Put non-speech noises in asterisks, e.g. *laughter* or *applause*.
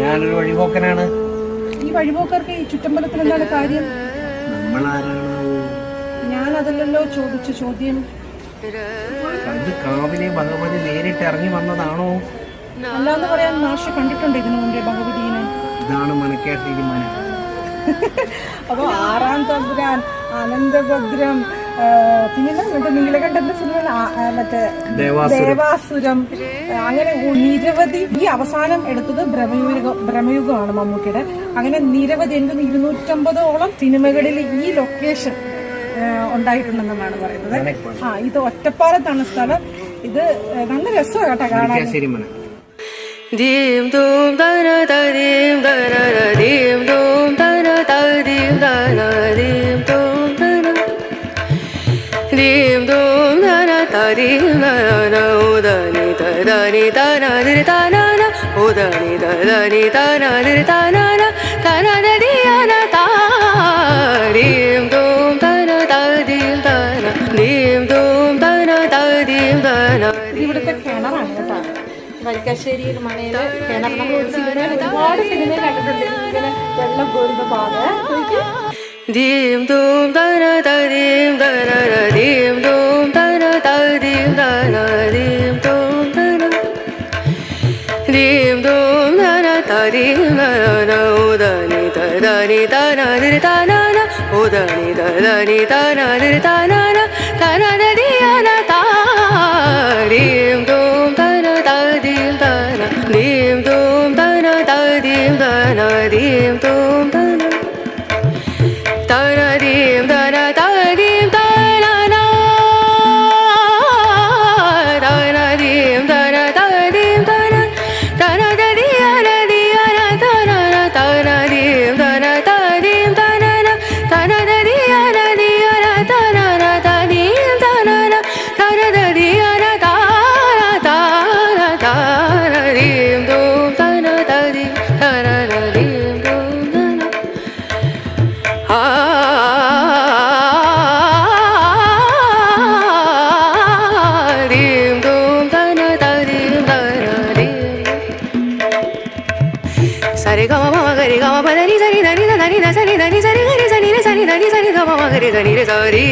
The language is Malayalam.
ഞാനൊരു വഴിപോക്കനാണ്. ഈ വഴിപോക്കർക്ക് ഈ ചുറ്റമ്പലത്തിൽ എന്താണ് കാര്യം? അതല്ലല്ലോ ചോദിച്ച ചോദ്യം. കണ്ട് കാവിലെ ഭഗവതി നേരിട്ട് ഇറങ്ങി വന്നതാണോ? അല്ലാന്ന് പറയാൻ മാഷ് കണ്ടിട്ടുണ്ട് ഇതിനു മുമ്പേ ഭഗവതിനെ. ഇതാണ് മനക്കേട്ട തീരുമാനം. *laughs* അപ്പൊ ആറാം തമ്പുരാൻ അനന്തഭദ്രം ആ, പിന്നെന്താ മറ്റേ നീലകണ്ഠന്റെ സിനിമ മറ്റേ ദേവാസുരം. ദേവാസുരം അങ്ങനെ നിരവധി ഈ അവസാനം എടുത്തത് ഭ്രമയുഗം ഭ്രമയുഗമാണ് മമ്മൂട്ടിയുടെ. അങ്ങനെ നിരവധി എന്തും ഇരുന്നൂറ്റമ്പതോളം സിനിമകളിൽ ഈ ലൊക്കേഷൻ ഉണ്ടായിട്ടുണ്ടെന്നാണ് പറയുന്നത്. ആ ഇത് ഒറ്റപ്പാലത്താണ് സ്ഥലം. ഇത് നല്ല രസമാണ് കേട്ടോ കാണാൻ. Da na da di നന ഉദനി da തനതിരി തനന ഉദനി na തനതിരി തനന da താരീം dim തന da തന da dim തന na തന ഇവിടുത്തെ കിണറാണ് കേട്ടോ. വരിക്കാശ്ശേരിയിൽ മണയിൽ കിണർ. നമ്മൾ ഒരുപാട് സിനിമ കണ്ടിട്ടുണ്ട്. ഇങ്ങനെ വെള്ളം കോരുന്ന പാത. Dim dum da da da dim da da da dim dum da da da dim da da dim dum da da dim dum da da da dim da da da o da ni da da ni da na di da na na o da ni da da ni da na di da na na da na da di ya na ta dim dum da da da dim da na dim dum da da da dim da na dim dum సరి గమ మమ గరి గమ పదని సరి దని దని సరి దని సరి గరి సని రే సని దని సరి గమ మమ గరి గని రే సరి